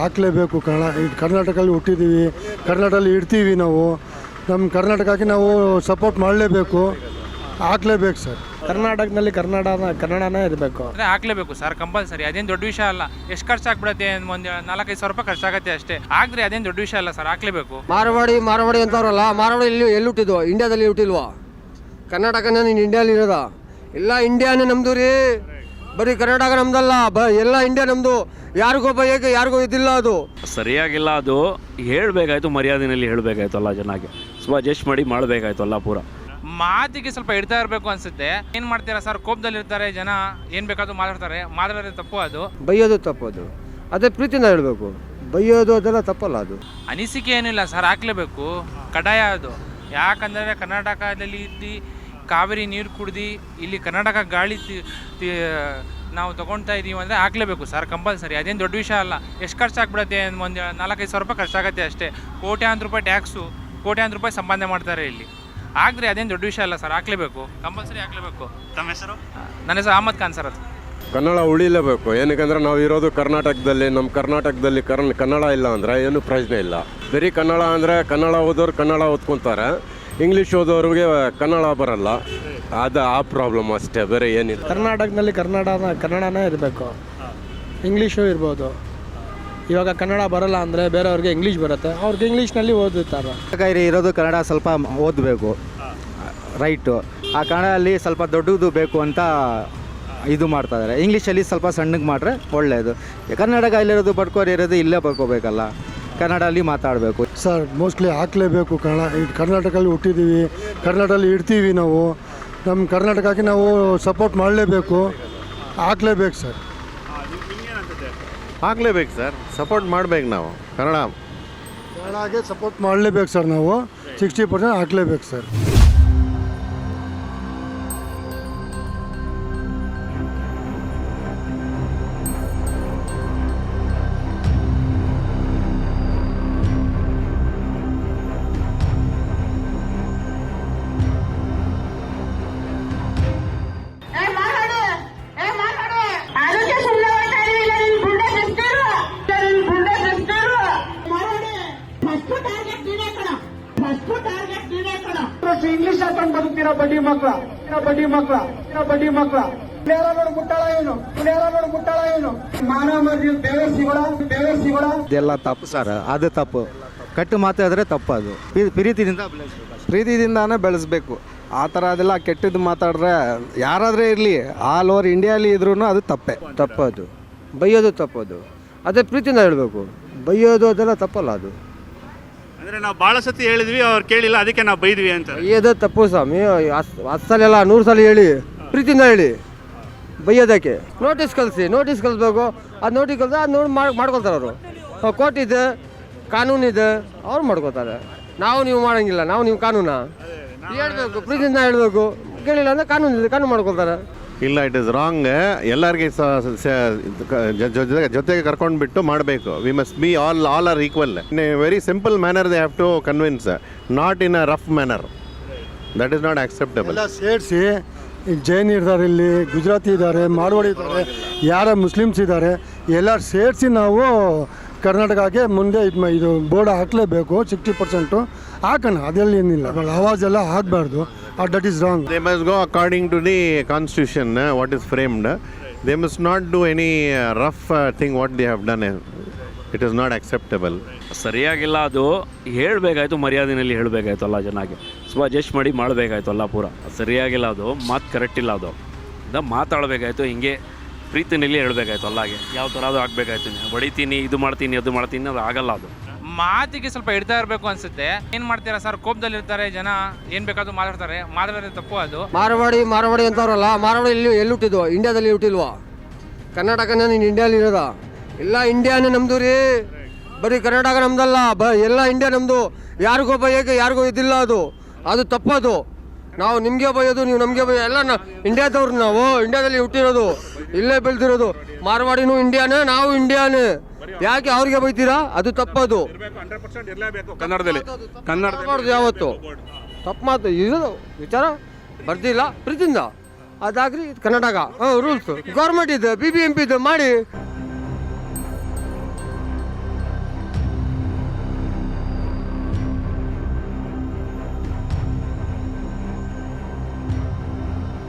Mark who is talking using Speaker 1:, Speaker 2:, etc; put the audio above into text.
Speaker 1: ಹಾಕಲೇಬೇಕು ಕನ್ನಡ ಕರ್ನಾಟಕದಲ್ಲಿ ಹುಟ್ಟಿದ್ದೀವಿ ಕರ್ನಾಟಕದಲ್ಲಿ ಇಡ್ತೀವಿ ನಾವು. ನಮ್ಮ ಕರ್ನಾಟಕಕ್ಕೆ ನಾವು ಸಪೋರ್ಟ್ ಮಾಡಲೇಬೇಕು. ಹಾಕ್ಲೇಬೇಕು ಸರ್.
Speaker 2: ಕರ್ನಾಟಕದಲ್ಲಿ ಕನ್ನಡ ಕನ್ನಡನೇ ಇರಬೇಕು.
Speaker 3: ಅಂದರೆ ಹಾಕ್ಲೇಬೇಕು ಸರ್ ಕಂಪಲ್ಸರಿ. ಅದೇನು ದೊಡ್ಡ ವಿಷಯ ಅಲ್ಲ. ಎಷ್ಟು ಖರ್ಚು ಆಗ್ಬಿಡುತ್ತೆ ಒಂದು ನಾಲ್ಕೈದು ಸಾವಿರ ರೂಪಾಯಿ ಖರ್ಚಾಗತ್ತೆ ಅಷ್ಟೇ. ಆದರೆ ಅದೇನು ದೊಡ್ಡ ವಿಷಯ ಅಲ್ಲ ಸರ್ ಹಾಕ್ಲೇಬೇಕು.
Speaker 4: ಮಾರವಾಡಿ ಮಾರವಾಡಿ ಅಂತವ್ರಲ್ಲ ಮಾರವಾಡಿ ಇಲ್ಲಿ ಎಲ್ಲಿ ಹುಟ್ಟಿದ್ವು? ಇಂಡಿಯಾದಲ್ಲಿ ಹುಟ್ಟಿಲ್ವಾ? ಕರ್ನಾಟಕನೇ ನೀನು ಇಂಡಿಯಾದಲ್ಲಿ ಇರೋದ? ಎಲ್ಲ ಇಂಡಿಯಾನೇ ನಮ್ಮದು ರೀ. ಬರೀ ಕರ್ನಾಟಕ ನಮ್ದಲ್ಲ ಬ ಎಲ್ಲ ಇಂಡಿಯಾ ನಮ್ಮದು ಯಾರಿಗೋ ಬೈಯೋಕೆ ಯಾರಿಗೋ ಇದಿಲ್ಲ ಅದು.
Speaker 5: ಸರಿಯಾಗಿಲ್ಲ ಅದು. ಹೇಳಬೇಕಾಯ್ತು ಮರ್ಯಾದೆನಲ್ಲಿ ಹೇಳಬೇಕಾಯ್ತು ಅಲ್ಲ ಜನಕ್ಕೆ ಸ್ವಲ್ಪ ಅಡ್ಜಸ್ಟ್ ಮಾಡಿ ಮಾಡಬೇಕಾಯ್ತು ಅಲ್ಲ ಪೂರ.
Speaker 3: ಮಾತಿಗೆ ಸ್ವಲ್ಪ ಇಡ್ತಾ ಇರಬೇಕು ಅನ್ಸುತ್ತೆ. ಏನು ಮಾಡ್ತೀರಾ ಸರ್? ಕೋಪದಲ್ಲಿ ಇರ್ತಾರೆ ಜನ ಏನು ಬೇಕಾದ್ರೂ ಮಾತಾಡ್ತಾರೆ. ಮಾತಾಡೋದು ತಪ್ಪು ಅದು.
Speaker 4: ಬೈಯೋದು ಅದು. ಅದೇ ಪ್ರೀತಿನ ಹೇಳಬೇಕು. ಬೈಯೋದು ಅದೆಲ್ಲ ತಪ್ಪಲ್ಲ ಅದು.
Speaker 3: ಅನಿಸಿಕೆ ಏನಿಲ್ಲ ಸರ್ ಹಾಕ್ಲೇಬೇಕು. ಕಡ್ಡಾಯ ಅದು. ಯಾಕಂದರೆ ಕರ್ನಾಟಕದಲ್ಲಿ ಇದ್ದು ಕಾವೇರಿ ನೀರು ಕುಡ್ದು ಇಲ್ಲಿ ಕರ್ನಾಟಕ ಗಾಳಿ ತಿ- ತಿ- ನಾವು ತೊಗೊಳ್ತಾ ಇದ್ದೀವಿ ಅಂದರೆ ಆಗಲೇಬೇಕು ಸರ್ ಕಂಪಲ್ಸರಿ. ಅದೇನು ದೊಡ್ಡ ವಿಷಯ ಅಲ್ಲ. ಎಷ್ಟು ಖರ್ಚಾಗ್ಬಿಡುತ್ತೆ ಒಂದು ನಾಲ್ಕೈದು ಸಾವಿರ ರೂಪಾಯಿ ಖರ್ಚಾಗುತ್ತೆ ಅಷ್ಟೇ. ಕೋಟ್ಯಾಂತರ ರೂಪಾಯಿ ಟ್ಯಾಕ್ಸು ಕೋಟ್ಯಾಂತರ ರೂಪಾಯಿ ಸಂಪಾದನೆ ಮಾಡ್ತಾರೆ ಇಲ್ಲಿ. ಆದರೆ ಅದೇನು ದೊಡ್ಡ ವಿಷಯ ಅಲ್ಲ ಸರ್ ಹಾಕ್ಲೇಬೇಕು ಕಂಪಲ್ಸರಿ ಹಾಕ್ಲೇಬೇಕು
Speaker 6: ತಮ್ಮ ಹೆಸರು?
Speaker 3: ನನ್ನ ಹೆಸರು ಅಹಮದ್ ಖಾನ್ ಸರ್ ಅದು.
Speaker 7: ಕನ್ನಡ ಉಳಿಲೇಬೇಕು. ಏನಕ್ಕಂದ್ರೆ ನಾವು ಇರೋದು ಕರ್ನಾಟಕದಲ್ಲಿ ನಮ್ಮ ಕರ್ನಾಟಕದಲ್ಲಿ ಕರ್ನ ಕನ್ನಡ ಇಲ್ಲ ಅಂದರೆ ಏನು ಪ್ರಯೋಜನ ಇಲ್ಲ. ಬರೀ ಕನ್ನಡ ಅಂದರೆ ಕನ್ನಡ ಓದೋರು ಕನ್ನಡ ಓದ್ಕೊತಾರೆ. ಇಂಗ್ಲೀಷ್ ಓದೋರಿಗೆ ಕನ್ನಡ ಬರಲ್ಲ. ಅದು ಆ ಪ್ರಾಬ್ಲಮ್ ಅಷ್ಟೇ ಬೇರೆ ಏನಿಲ್ಲ.
Speaker 2: ಕರ್ನಾಟಕದಲ್ಲಿ ಕನ್ನಡ ಕನ್ನಡನೇ ಇರಬೇಕು. ಇಂಗ್ಲೀಷು ಇರ್ಬೋದು. ಇವಾಗ ಕನ್ನಡ ಬರಲ್ಲ ಅಂದರೆ ಬೇರೆಯವ್ರಿಗೆ ಇಂಗ್ಲೀಷ್ ಬರುತ್ತೆ. ಅವ್ರಿಗೆ ಇಂಗ್ಲೀಷ್ನಲ್ಲಿ ಓದಿರ್ತಾರೆ
Speaker 8: ಕೈರಿ ಇರೋದು ಕನ್ನಡ ಸ್ವಲ್ಪ ಓದಬೇಕು. ರೈಟು ಆ ಕನ್ನಡದಲ್ಲಿ ಸ್ವಲ್ಪ ದೊಡ್ಡದು ಬೇಕು ಅಂತ ಇದು ಮಾಡ್ತಾ ಇದ್ದಾರೆ. ಇಂಗ್ಲೀಷಲ್ಲಿ ಸ್ವಲ್ಪ ಸಣ್ಣಗೆ ಮಾಡ್ರೆ ಒಳ್ಳೆಯದು ಕರ್ನಾಟಕ ಇಲ್ಲಿರೋದು ಬರ್ಕೋರಿ ಇರೋದು ಇಲ್ಲೇ ಬರ್ಕೋಬೇಕಲ್ಲ ಕನ್ನಡಲ್ಲಿ ಮಾತಾಡಬೇಕು.
Speaker 1: ಸರ್ ಮೋಸ್ಟ್ಲಿ ಹಾಕಲೇಬೇಕು ಕನ್ನಡ. ಈ ಕರ್ನಾಟಕದಲ್ಲಿ ಹುಟ್ಟಿದ್ದೀವಿ ಕರ್ನಾಟಕದಲ್ಲಿ ಇಡ್ತೀವಿ ನಾವು. ನಮ್ಮ ಕರ್ನಾಟಕಕ್ಕೆ ನಾವು ಸಪೋರ್ಟ್ ಮಾಡಲೇಬೇಕು. ಹಾಕಲೇಬೇಕು ಸರ್.
Speaker 9: ಹಾಕಲೇಬೇಕು ಸರ್. ಸಪೋರ್ಟ್ ಮಾಡಬೇಕು ನಾವು. ಕನ್ನಡ.
Speaker 1: ಕನ್ನಡಗೆ ಸಪೋರ್ಟ್ ಮಾಡಲೇಬೇಕು ಸರ್ ನಾವು. ಸಿಕ್ಸ್ಟಿ ಪರ್ಸೆಂಟ್ ಹಾಕಲೇಬೇಕು ಸರ್.
Speaker 10: ಕಣ
Speaker 2: ಇಂಗ್ಲಿಷ್ ಹಾಕೊಂಡು ಬದುಕ್ತೀರಾ ಬಡ್ಡಿ ಮಕ್ಕಳ ಬಡ್ಡಿ ಮಕ್ಕಳ ಬಡ್ಡಿ ಮಕ್ಕಳ ಮುಟ್ಟಾಳ ಏನು? ಮುಟ್ಟಾಳ ಏನು?
Speaker 8: ಇದೆಲ್ಲ ತಪ್ಪು ಸರ್ ಅದು ತಪ್ಪು. ಕಟ್ಟು ಮಾತಾಡಿದ್ರೆ ತಪ್ಪು ಅದು. ಪ್ರೀ- ಪ್ರೀತಿಯಿಂದ ಬೆಳೆಸ್ಬೇಕು.
Speaker 2: ಪ್ರೀತಿದಿಂದಾನೇ ಬೆಳೆಸ್ಬೇಕು. ಆ ಥರ ಅದೆಲ್ಲ ಕೆಟ್ಟದ್ದು ಮಾತಾಡಿದ್ರೆ ಯಾರಾದರೂ ಇರಲಿ ಆಲ್ ಓವರ್ ಇಂಡಿಯಾಲಿ ಇದ್ರೂ ಅದು ತಪ್ಪೆ.
Speaker 4: ತಪ್ಪದು. ಬೈಯೋದು ತಪ್ಪದು. ಅದೇ ಪ್ರೀತಿಯಿಂದ ಹೇಳಬೇಕು. ಬೈಯೋದು ಅದೆಲ್ಲ ತಪ್ಪಲ್ಲ ಅದು.
Speaker 6: ಅಂದ್ರೆ ನಾವು ಭಾಳ ಸತಿ ಹೇಳಿದ್ವಿ ಅವ್ರು ಕೇಳಿಲ್ಲ ಅದಕ್ಕೆ ನಾವು ಬೈದ್ವಿ ಅಂತ.
Speaker 4: ಬೈಯೋದು ತಪ್ಪು ಸ್ವಾಮಿ ಹತ್ತು ಹತ್ತು ಸಲ ಎಲ್ಲ ನೂರು ಸಲ ಹೇಳಿ ಪ್ರೀತಿಯಿಂದ ಹೇಳಿ ಬೈಯೋದಕ್ಕೆ. ನೋಟಿಸ್ ಕಳಿಸಿ ನೋಟಿಸ್ ಕಳಿಸ್ಬೇಕು ಅದು ನೋಟಿಸ್ ಕಳಿದ್ರೆ ಅದು ನೋಡಿ ಮಾಡಿ ಮಾಡ್ಕೊಳ್ತಾರೆ ಅವರು. ಕೋರ್ಟ್ ಇದೆ ಕಾನೂನು ಇದೆ ಅವ್ರು ಮಾಡ್ಕೋತಾರೆ ನಾವು ನೀವು ಮಾಡಂಗಿಲ್ಲ ನಾವು ನೀವು ಕಾನೂನಾ? ಹೇಳ್ಬೇಕು ಪ್ರೀತಿಯಿಂದ ಹೇಳಬೇಕು. ಕೇಳಿಲ್ಲ ಅಂದ್ರೆ ಕಾನೂನು ಇದೆ ಕಾನೂನು ಮಾಡ್ಕೊಳ್ತಾರೆ.
Speaker 9: ಇಲ್ಲ ಇಟ್ ಇಸ್ ರಾಂಗ್ ಎಲ್ಲರಿಗೆ ಜೊತೆಗೆ ಕರ್ಕೊಂಡು ಬಿಟ್ಟು ಮಾಡಬೇಕು we must be all all are equal in a very simple manner they have to convince not in a rough manner that is not
Speaker 1: acceptable ಸೇರಿಸಿ ಈಗ ಜೈನ್ ಇದ್ದಾರೆ ಇಲ್ಲಿ, ಗುಜರಾತಿ ಇದ್ದಾರೆ ಮಾರ್ವಾಡಿ ಇದ್ದಾರೆ, ಯಾರ ಮುಸ್ಲಿಮ್ಸ್ ಇದ್ದಾರೆ ಎಲ್ಲ ಸೇರಿಸಿ ನಾವು ಕರ್ನಾಟಕಕ್ಕೆ ಮುಂದೆ ಇದು ಮ- ಇದು ಬೋರ್ಡ್ ಹಾಕಲೇಬೇಕು ಸಿಕ್ಸ್ಟಿ ಪರ್ಸೆಂಟು ಹಾಕೋಣ ಅದೆಲ್ಲ ಏನಿಲ್ಲ ಆವಾಜ್ ಎಲ್ಲ ಆಗಬಾರ್ದು that is wrong
Speaker 9: They must go according to the constitution, what what is framed. They must not do any uh, rough uh, thing what they have done. It is not acceptable.
Speaker 5: ಸರಿಯಾಗಿಲ್ಲ ಅದು ಹೇಳಬೇಕಾಯ್ತು ಮರ್ಯಾದೆನಲ್ಲಿ ಹೇಳಬೇಕಾಯ್ತು ಅಲ್ಲ ಜನಕ್ಕೆ ಸ್ವಲ್ಪ adjust ಮಾಡಿ ಮಾಡಬೇಕಾಯ್ತು ಅಲ್ಲ ಪೂರ ಸರಿಯಾಗಿಲ್ಲ ಅದು ಮಾತು ಕರೆಕ್ಟ್ ಇಲ್ಲ ಅದು ಅದ ಮಾತಾಡಬೇಕಾಯ್ತು ಹಿಂಗೆ ಪ್ರೀತಿನಲ್ಲಿ ಹೇಳಬೇಕಾಯ್ತು ಅಲ್ಲಾಗೆ. ಯಾವ ಥರ ಅದು ಆಗಬೇಕಾಯ್ತು ಹೊಡಿತೀನಿ ಇದು ಮಾಡ್ತೀನಿ ಅದು ಮಾಡ್ತೀನಿ ಅದು ಆಗಲ್ಲ ಅದು.
Speaker 3: ಮಾತಿಗೆ ಸ್ವಲ್ಪ ಇಡ್ತಾ ಇರಬೇಕು ಅನ್ಸುತ್ತೆ. ಏನು ಮಾಡ್ತೀರಾ ಸರ್? ಕೋಪದಲ್ಲಿ ಇರ್ತಾರೆ ಜನ ಏನು ಬೇಕಾದ್ರೂ ಮಾತಾಡ್ತಾರೆ. ಮಾತಾಡೋದು ತಪ್ಪು ಅದು.
Speaker 4: ಮಾರವಾಡಿ ಮಾರವಾಡಿ ಅಂತವ್ರಲ್ಲ ಮಾರವಾಡಿ ಇಲ್ಲಿ ಎಲ್ಲಿ ಹುಟ್ಟಿದ್ವು ಇಂಡಿಯಾದಲ್ಲಿ ಹುಟ್ಟಿಲ್ವಾ? ಕರ್ನಾಟಕನೇ ನೀನು ಇಂಡಿಯಾದಲ್ಲಿ ಇರೋದ? ಎಲ್ಲ ಇಂಡಿಯಾನೇ ನಮ್ಮದು ರೀ. ಬರೀ ಕರ್ನಾಟಕ ನಮ್ದಲ್ಲ. ಬ ಎಲ್ಲ ಇಂಡಿಯಾ ನಮ್ಮದು ಯಾರಿಗೋ ಬೈಯೋಕೆ ಯಾರಿಗೂ ಇದಿಲ್ಲ ಅದು. ಅದು ತಪ್ಪದು. ನಾವು ನಿಮಗೆ ಬೈಯೋದು ನೀವು ನಮಗೆ ಬೈಯೋ ಎಲ್ಲ ನಾ ಇಂಡಿಯಾದವ್ರು ನಾವು. ಇಂಡಿಯಾದಲ್ಲಿ ಹುಟ್ಟಿರೋದು ಇಲ್ಲೇ ಬೆಳೆದಿರೋದು. ಮಾರ್ವಾಡಿನೂ ಇಂಡಿಯಾನೇ ನಾವು ಇಂಡಿಯಾನೇ. ಯಾಕೆ ಅವ್ರಿಗೆ ಬೈತೀರಾ? ಅದು ತಪ್ಪದು.
Speaker 6: ಕನ್ನಡದಲ್ಲಿ. ಕನ್ನಡ
Speaker 4: ಯಾವತ್ತು? ತಪ್ಪು ಮಾತು ಇದು ವಿಚಾರ ಬರ್ದಿಲ್ಲ ಪ್ರೀತಿಯಿಂದ. ಅದಾಗ್ರಿ ಕರ್ನಾಟಕ. ಹಾಂ ರೂಲ್ಸ್ ಗೌರ್ಮೆಂಟ್ ಇದೆ ಬಿ ಬಿ ಎಂ ಪಿ ಇದೆ ಮಾಡಿ.